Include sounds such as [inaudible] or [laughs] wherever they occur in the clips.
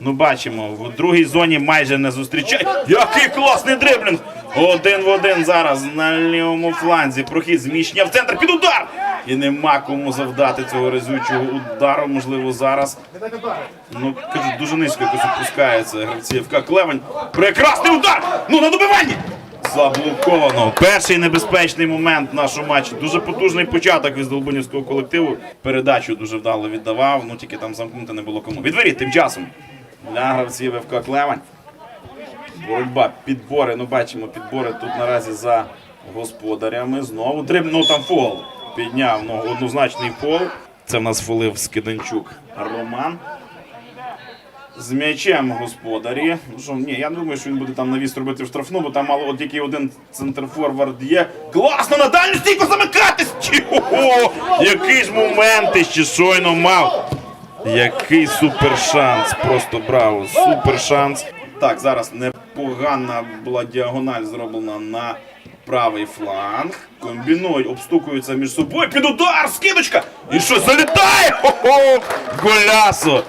Ну, бачимо, в другій зоні майже не зустрічають. Який класний дриблінг! Один в один зараз на лівому фланзі. Прохід зміщення в центр під удар! І нема кому завдати цього резючого удару. Можливо, зараз. Ну, кажу, дуже низько якось опускається гравці Клевень. Прекрасний удар! Ну на добиванні! Заблоковано. Перший небезпечний момент в нашому матчі. Дуже потужний початок від Долбунівського колективу. Передачу дуже вдало віддавав, ну тільки там замкнути не було кому. Відворіт тим часом для гравців ФК Клевень. Боротьба, підбори. Ну, бачимо, підбори тут наразі за господарями. Знову дріб, ну там фол. Підняв ну, однозначний фол. Це в нас фолив Скиданчук Роман. З м'ячем господарі. Ну що, ні, я не думаю, що він буде там навіс робити в штрафну, бо там мало от тільки один центрфорвард є. Класно на дальню стійку замикатись! Чого? Який ж момент ще щойно мав. Який супер шанс, просто браво, супер шанс. Так, зараз непогана була діагональ зроблена на правий фланг. Комбінують, обстукуються між собою. Під удар, скидочка! І що залітає? Хо-хо! Голясо!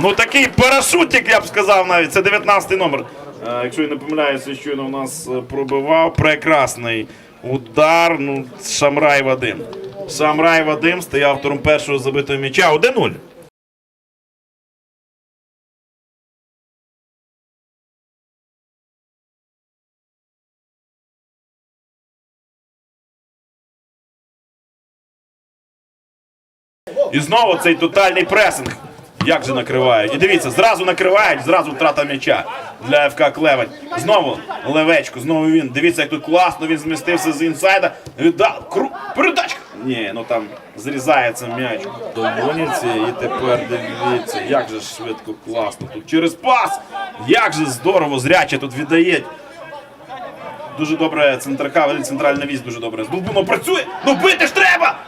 Ну такий парашутик, я б сказав навіть. Це 19 номер. Е, якщо я не помиляюся, щойно у нас пробивав. Прекрасний удар. Ну, Шамрай Вадим. Шамрай Вадим стає автором першого забитого м'яча. 1-0. І знову цей тотальний пресинг. Як же накривають? І дивіться, зразу накривають, зразу втрата м'яча для ФК Клевень. Знову Левечко, знову він. Дивіться, як тут класно він змістився з інсайда. Віддав. Кру... Передачка! Ні, ну там зрізається м'яч до Бонівці. І тепер дивіться, як же швидко, класно тут. Через пас! Як же здорово, зряче тут віддає. Дуже добре центрка, центральна вісь дуже добре. З Долбуном працює! Ну бити ж треба!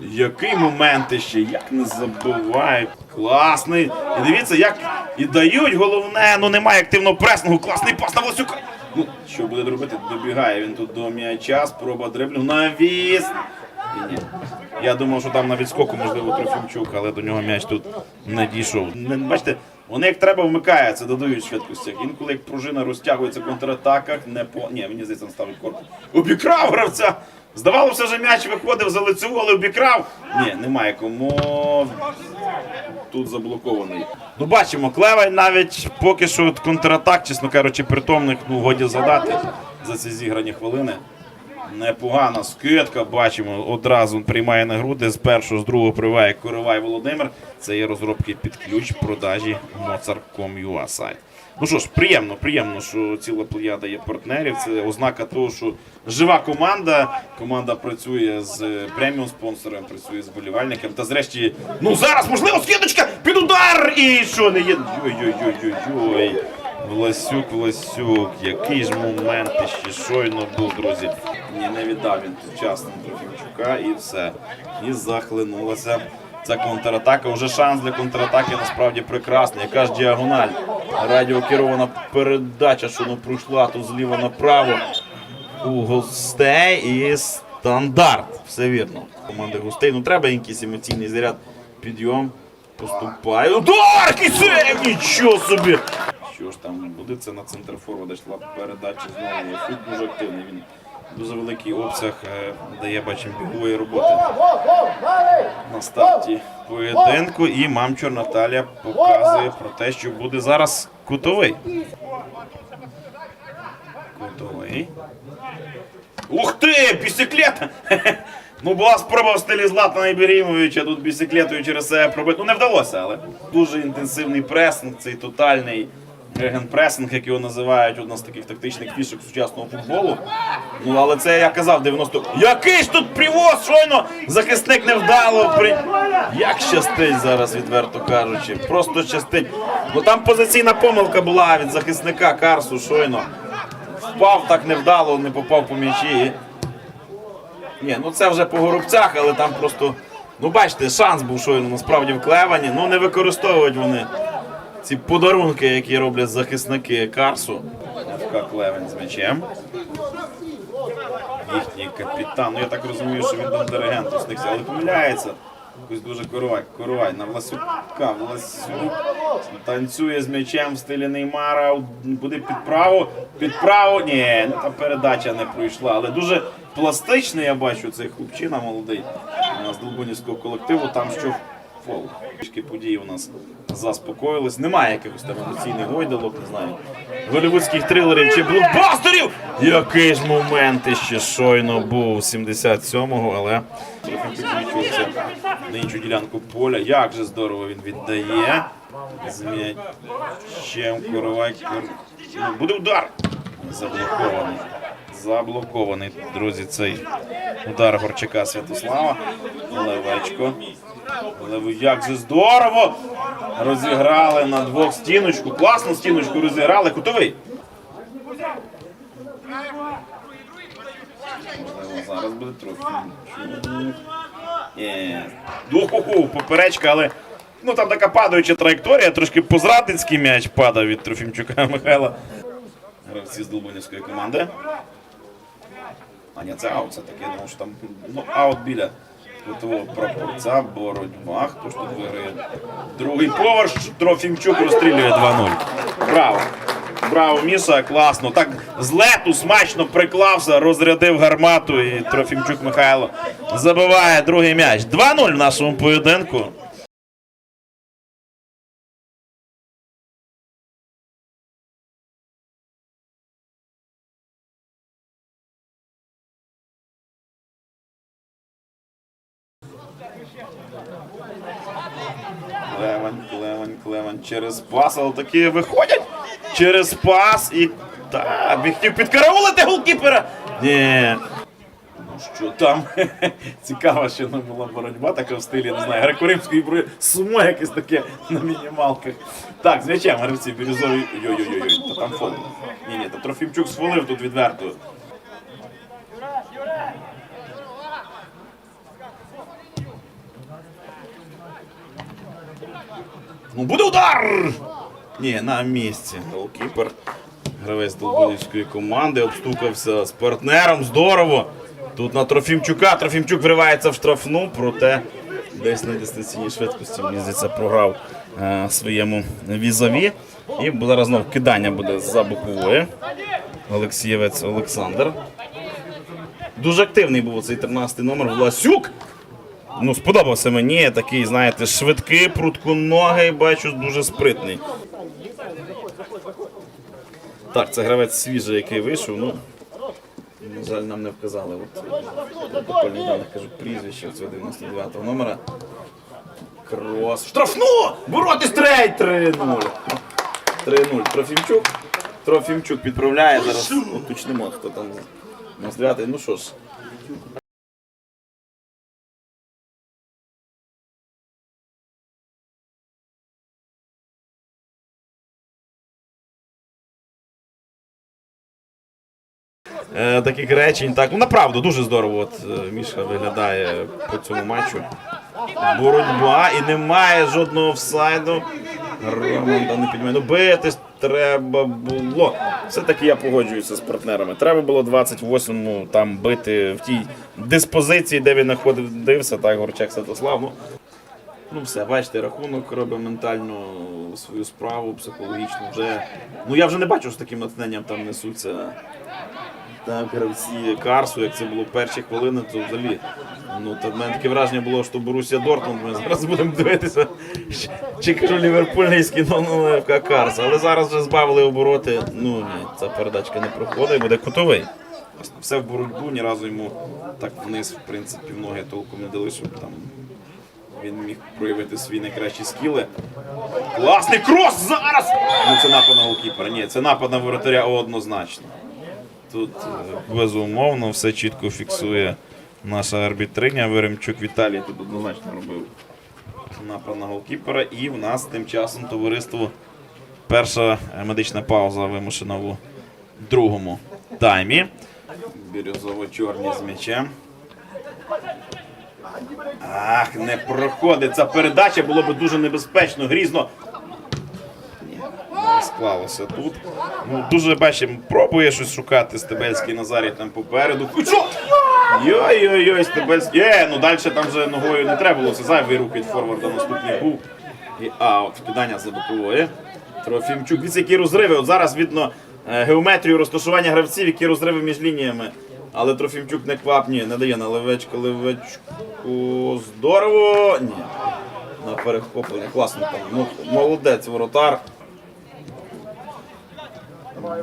Який момент ще, як не забувають. Класний. І дивіться, як і дають головне, ну немає активного пресингу. Класний пас на Волосюка. Ну, що буде робити? Добігає він тут до м'яча, спроба дриблю. Навіс. Я думав, що там на відскоку, можливо, Трофімчук, але до нього м'яч тут не дійшов. Бачите, вони як треба вмикаються, додають швидкості. Інколи як пружина розтягується в контратаках, не по. Ні, мені здається, ставить корпус. Обікрав гравця! Здавалося, що м'яч виходив за лицеву, але обікрав. Ні, немає кому. Тут заблокований. Ну, бачимо, Клевень навіть поки що контратак, чесно кажучи, притомних, ну, годі задати за ці зіграні хвилини. Непогана скидка, бачимо, одразу приймає на груди. З першого, з другого приває Коривай Володимир. Це є розробки під ключ продажі Mozart.com.ua сайт. Ну що ж, приємно, приємно, що ціла плеяда є партнерів. Це ознака того, що жива команда. Команда працює з преміум спонсором, працює з болівальником. Та зрешті, ну зараз можливо скидочка під удар! І що не є. Ой-ой-ой-ой-ой. Власюк, Власюк, який ж момент ще щойно був, друзі. Ні, не віддав він тут час на Трофімчука і все. І захлинулася ця контратака. Уже шанс для контратаки насправді прекрасний. Яка ж діагональ. Радіокерована передача, що ну пройшла тут зліва направо. У гостей і стандарт. Все вірно. Команди гостей. Ну треба якийсь емоційний заряд. Підйом. Поступає. Удар! Кисев! Нічого собі! Що ж там буде? Це на центр форварда йшла передача знову. Суд дуже активний. Він дуже великий обсяг е, дає, бачимо, бігової роботи на старті поєдинку. І мамчур Наталія показує про те, що буде зараз кутовий. Кутовий. Ух ти! Бісіклета! [laughs] Ну, була спроба в стилі Златана Іберімовича тут бісіклетою через себе пробити. Ну, не вдалося, але дуже інтенсивний пресинг, цей тотальний гегенпресинг, як його називають, одна з таких тактичних фішок сучасного футболу. Ну, але це я казав, 90. Який ж тут привоз, щойно захисник невдало при. Як щастить зараз, відверто кажучи. Просто щастить. Бо там позиційна помилка була від захисника Карсу щойно. Впав так невдало, не попав по м'ячі. Ні, ну це вже по горобцях, але там просто. Ну бачите, шанс був щойно насправді в Клевані. Ну не використовують вони ці подарунки, які роблять захисники Карсу. ФК Клевень з м'ячем. Їхній капітан. Ну я так розумію, що він там диригент уснився, але помиляється. Якось дуже коровай, коровай на Власюка. Власюк танцює з м'ячем в стилі Неймара. Буде під праву. Під праву. Ні, ну та передача не пройшла. Але дуже пластичний, я бачу, цей хлопчина молодий з Долбунівського колективу. Там що фол. Трішки події у нас заспокоїлись. Немає якихось там емоційних гойдалок, не знаю. Голівудських трилерів чи блокбастерів. Який ж момент іще щойно був 77-го, але на іншу ділянку поля. Як же здорово він віддає. З м'ячем Коровай. Ну, буде удар. Заблокований. Заблокований, друзі, цей удар Горчака Святослава. Левечко. Лев... Як же здорово! Розіграли на двох стіночку. Класну стіночку розіграли. Кутовий. Зараз буде трохи. Духу, поперечка, але ну там така падаюча траєкторія, трошки позрадницький м'яч падав від Трофімчука Михайла. Гравці з Долбунівської команди. А ні, це аут все-таки, я думав, що там ну, аут біля кутового прапорця, боротьба. Хто ж тут виграє? Другий поверх, Трофімчук розстрілює 2-0. Браво! Браво, Міша, класно. Так з лету смачно приклався, розрядив гармату і Трофімчук Михайло забиває другий м'яч. 2-0 в нашому поєдинку. Через пас, але таки виходять через пас і. Та, він хотів підкараулити голкіпера. Ні. Ну що там? [laughs] Цікава ще не була боротьба, така в стилі, не знаю, греко-римської бро... сумо якесь таке на мінімалках. Так, з м'ячем гравці бірюзові. Йой-йой-йой, то там фол. Ні, ні, то Трофімчук сфолив тут відверто. Ну буде удар! Ні, на місці. Голкіпер. Гравець Долбонівської команди обстукався з партнером. Здорово. Тут на Трофімчука. Трофімчук вривається в штрафну, проте десь на дистанційній швидкості, здається, програв е, своєму візові. І зараз знов кидання буде за бокової. Олексієвець Олександр. Дуже активний був цей 13-й номер Власюк. Ну, сподобався мені такий, знаєте, швидкий, прутконогий, бачу, дуже спритний. Так, це гравець свіжий, який вийшов. Ну, на жаль, нам не вказали. От, протокольних даних кажу прізвище цього 99-го номера. Крос. Штрафну! Боротись трейд! 3-0. 3-0. Трофімчук. Трофімчук підправляє. Зараз уточнимо, хто там. у нас дев'ятий. Ну що ж. Е, таких речень. Так, ну направду дуже здорово. От е, Міша виглядає по цьому матчу. Боротьба і немає жодного офсайду. Роман не підмає. Ну битись треба було. Все-таки я погоджуюся з партнерами. Треба було 28-му там бити в тій диспозиції, де він знаходився, так, Горчак Святослав. Ну, Ну все, бачите, рахунок робить ментально свою справу, психологічно вже. Ну я вже не бачу, що з таким натхненням там несуться так, гравці Карсу, як це було перші хвилини, то взагалі. Ну, то в мене таке враження було, що Борусія Дортмунд. Ми зараз будемо дивитися, чи кажу ліверпульський, ну, ну ФК Карс. Але зараз вже збавили обороти. Ну ні, ця передачка не проходить, буде кутовий. Все в боротьбу, ні разу йому так вниз, в принципі, в ноги толком не дали, щоб там він міг проявити свої найкращі скіли. Класний крос зараз! Ну це напад на голкіпера. Ні, це напад на воротаря однозначно. Тут е, безумовно все чітко фіксує наша арбітриня. Веремчук Віталій тут однозначно робив напад на голкіпера. І в нас тим часом товариство перша медична пауза вимушена у другому таймі. Бірюзово-чорні з м'ячем. Ах, не проходить ця передача, було б дуже небезпечно, грізно. Склалося тут. Ну, дуже бачимо, пробує щось шукати Стебельський Назарій там попереду. Йой-йой-йой, Стебельський. Е, ну далі там вже ногою не треба було. Це зайвий рух від форварда наступний був. І аут. Вкидання за бокової. Трофімчук. Дивіться, які розриви. От зараз видно е, геометрію розташування гравців, які розриви між лініями. Але Трофімчук не квапні, не дає на левечко, левечку. Здорово! Ні. На перехоплення. Класно там. Молодець, воротар.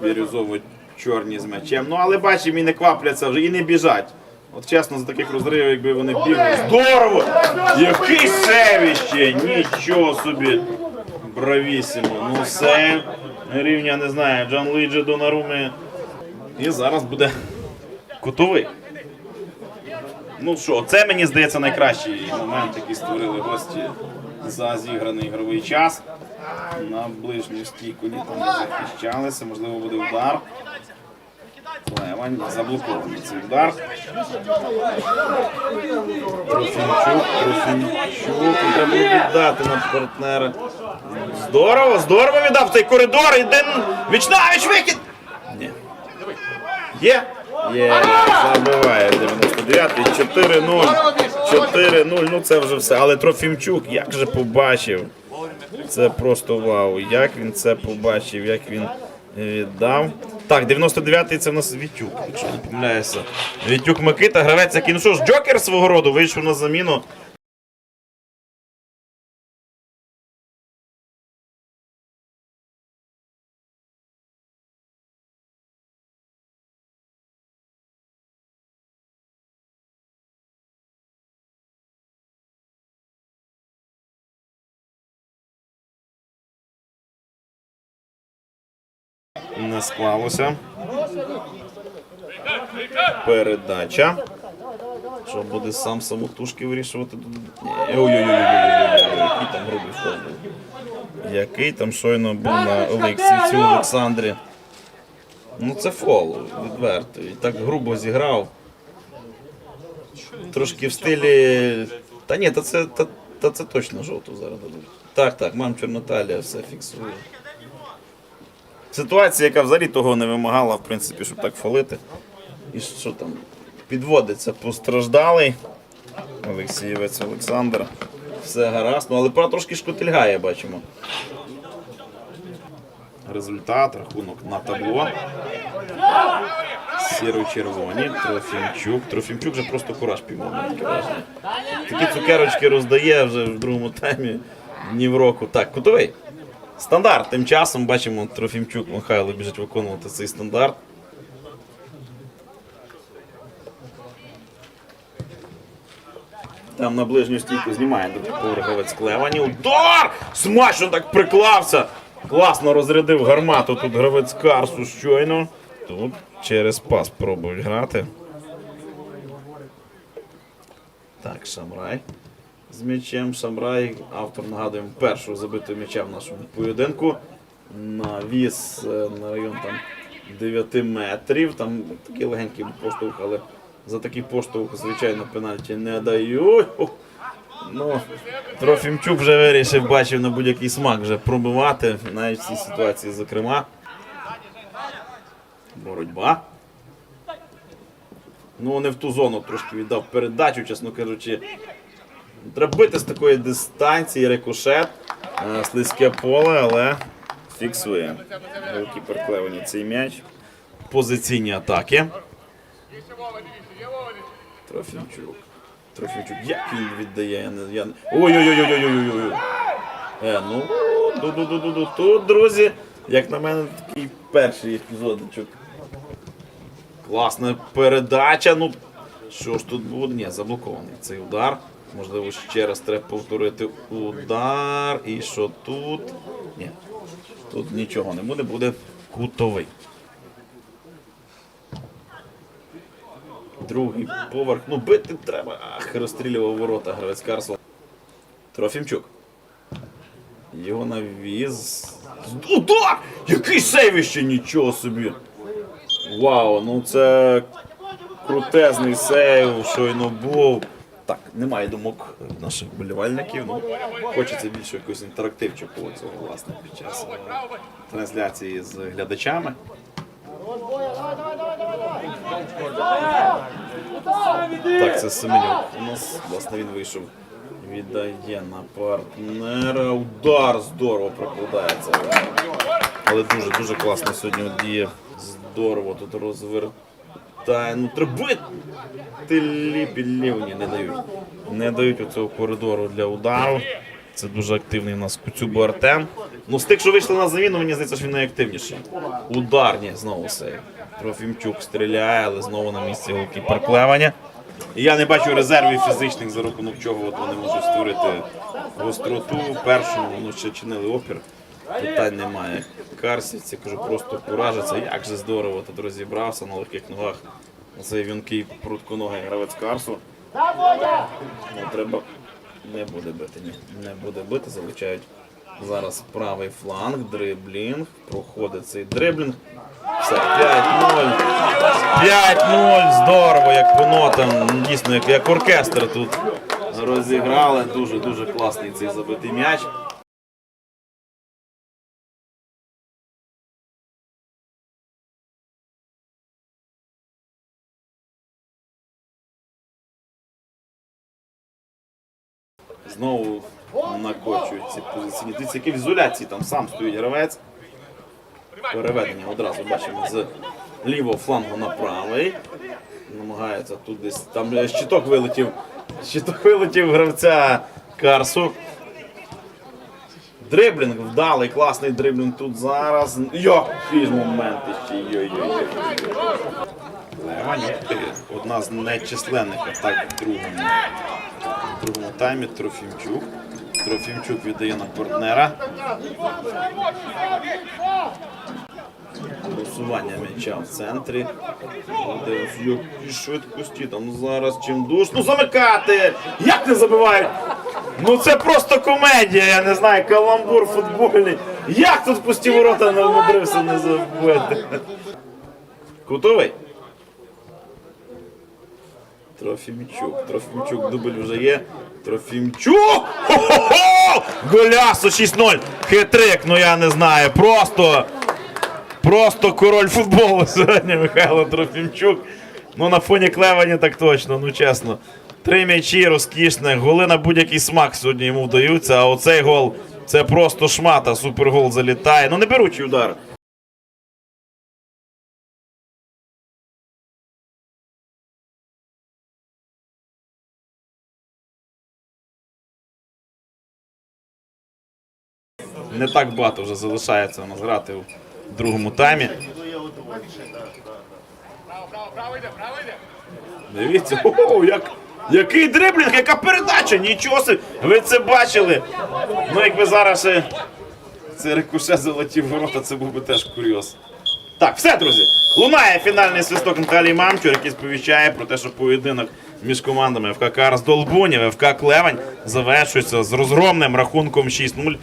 Бірюзово чорні з м'ячем. Ну але бачимо, і не квапляться вже, і не біжать. От чесно, за таких розривів, якби вони бігли. Здорово! Який севіще! Нічого собі! Бравісімо. Ну сейв рівня не знаю. Джан Ліджі Донаруми. І зараз буде кутовий. Ну що, це мені здається найкращий момент, який створили гості за зіграний ігровий час. На ближню стійку літом не захищалися, можливо, буде удар. Левань заблокований цей удар. Трофімчук, Трофімчук. Треба віддати на партнера. Здорово, здорово віддав цей коридор. Іде вічнавіч вихід. Ні. Є? Є, забиває 99-й. 4-0. 4-0. Ну це вже все. Але Трофімчук як же побачив. Це просто вау. Як він це побачив, як він віддав. Так, 99-й це в нас Вітюк, якщо помиляюся. Вітюк Микита, гравець, який, ну що ж, Джокер свого роду вийшов на заміну. Не склалося. Передача. Що буде сам самотужки вирішувати? Ой-ой-ой, який там грубий фол був. Який там щойно був на Олексійцю Олександрі. Ну це фол, відверто. І так грубо зіграв. Трошки в стилі. Та ні, та це, та, та це точно жовту зараз дадуть. Так, так, мам Чорноталія все фіксує. Ситуація, яка взагалі того не вимагала, в принципі, щоб так фалити. І що там? Підводиться постраждалий. Олексієвець Олександр. Все гаразд. Ну, але пора трошки шкотильгає, бачимо. Результат, рахунок на табло. Сіро-червоні, Трофімчук. Трофімчук вже просто кураж піймав. Такі цукерочки роздає вже в другому таймі ні в року. Так, кутовий. Стандарт. Тим часом бачимо, Трофімчук Михайло біжить виконувати цей стандарт. Там на ближню стійку знімає поверховець Клевані. Удар! Смачно так приклався! Класно розрядив гармату тут гравець Карсу щойно. Тут через пас пробують грати. Так, Шамрай. З м'ячем Шамрай. Автор нагадуємо першого забитого м'яча в нашому поєдинку. Навіс е, на район там 9 метрів. Там такий легенький поштовх, але за такий поштовх, звичайно, пенальті не дають. Ну, Трофімчук вже вирішив, бачив на будь-який смак вже пробивати, навіть в цій ситуації, зокрема. Боротьба. Ну, не в ту зону трошки віддав передачу, чесно кажучи. Треба бити з такої дистанції, рикошет, е, слизьке поле, але фіксує. Голкіпер Клевені цей м'яч. Позиційні атаки. Трофімчук. Трофімчук. Як він віддає? Я не. Ой-ой-ой-ой-ой-ой-ой. Е, ну, ду-ду-ду-ду-ду. Тут, друзі, як на мене, такий перший епізодичок. Класна передача. Ну, що ж тут буде? Ні, заблокований цей удар. Можливо, ще раз треба повторити удар. І що тут? Ні. Тут нічого не буде, буде кутовий. Другий поверх. Ну, бити треба. Ах, розстрілював ворота гравець Карсел. Трофімчук. Його навіз. Удар! Який сейвище! Нічого собі! Вау, ну це крутезний сейв, щойно був. Так, немає думок наших болівальників. Ну, хочеться більше якогось інтерактивчику цього, власне, під час е, трансляції з глядачами. Так, це Семенюк. У нас, власне, він вийшов. Віддає на партнера. Удар здорово прокладається. Але дуже-дуже класно сьогодні діє. Здорово тут розвертає. Ну треба бити ліпі не дають. Не дають оцього коридору для удару. Це дуже активний у нас Куцюбо Артем. Ну, з тих, що вийшли на заміну, мені здається, що він найактивніший. Ударні знову сейв. Трофімчук стріляє, але знову на місці голкіпер Клеваня. І я не бачу резервів фізичних, за рахунок чого от вони можуть створити гостроту. Першому вони ще чинили опір. Питань немає. Карсівці, кажу, просто куражиться. Як же здорово тут розібрався на легких ногах. Цей вінкий прутконогий гравець Карсу. Ну, треба не буде бити, ні. Не буде бити, залучають зараз правий фланг, дриблінг. Проходить цей дриблінг. Все, 5-0. 5-0. Здорово, як по нотам. Дійсно, як, як оркестр тут розіграли. Дуже-дуже класний цей забитий м'яч. Знову накочують ці позиційні. Дивіться, які в ізоляції там сам стоїть гравець. Переведення одразу бачимо з лівого флангу на правий. Намагається тут десь. Там е, щиток вилетів. Щиток вилетів гравця Карсу. Дриблінг вдалий, класний дриблінг тут зараз. Який ж момент ще. Йой-йой-йой. Одна з найчисленних атак в другому в другому таймі Трофімчук. Трофімчук віддає на партнера. Просування м'яча в центрі. Які швидкості там зараз чим душ. Ну замикати! Як не забивають? Ну це просто комедія, я не знаю, каламбур футбольний. Як тут пусті ворота не вмудрився не забити? Кутовий? Трофімчук. Трофімчук дубль вже є. Трофімчук! Хо-хо-хо! Голясо 6-0. Хитрик, ну я не знаю. Просто. Просто король футболу [laughs] сьогодні Михайло Трофімчук. Ну на фоні Клевані так точно, ну чесно. Три м'ячі розкішних, голи на будь-який смак сьогодні йому вдаються, а оцей гол це просто шмата, супергол залітає. Ну не беручий удар. Не так багато вже залишається у нас грати у другому таймі. Дивіться, [laughs] о, як, який дриблінг, яка передача! Нічого собі! Ви це бачили? Ну, якби зараз це рикошет залетів ворота, це був би теж курйоз. Так, все, друзі. Лунає фінальний свисток Наталії Мамчур, який сповіщає про те, що поєдинок між командами ФК Карс Долбунів ФК Клевань завершується з розгромним рахунком 6-0.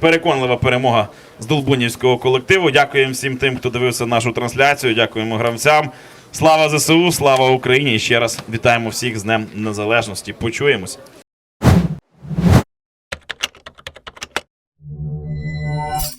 Переконлива перемога з Долбунівського колективу. Дякуємо всім тим, хто дивився нашу трансляцію. Дякуємо гравцям. Слава ЗСУ, слава Україні! І ще раз вітаємо всіх з Днем Незалежності. Почуємось.